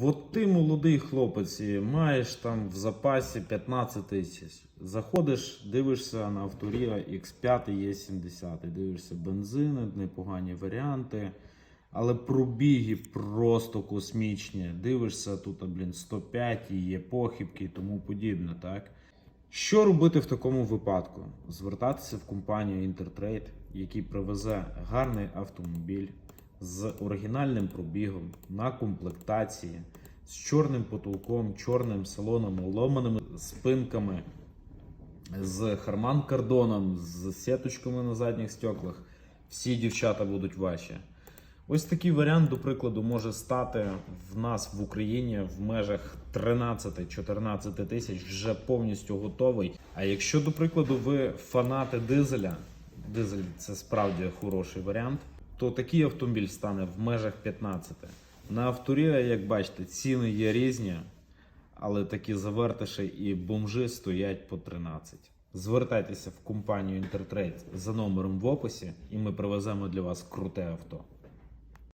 От ти молодий хлопець, маєш там в запасі 15 тисяч. Заходиш, дивишся на авторія X5 Е70, дивишся бензини, непогані варіанти. Але пробіги просто космічні. Дивишся тут, блін, 105 і є похибки і тому подібне, так? Що робити в такому випадку? Звертатися в компанію Intertrade, який привезе гарний автомобіль з оригінальним пробігом на комплектації, з чорним потолком, чорним салоном, ломаними спинками, з Харман Кардоном, з сіточками на задніх стеклах. Всі дівчата будуть ваші. Ось такий варіант, до прикладу, може стати в нас в Україні в межах 13-14 тисяч вже повністю готовий. А якщо, до прикладу, ви фанати дизеля, дизель це справді хороший варіант, то такий автомобіль стане в межах 15. На авторія, як бачите, ціни є різні, але такі завертиші і бомжи стоять по 13. Звертайтеся в компанію Intertrade за номером в описі, і ми привеземо для вас круте авто.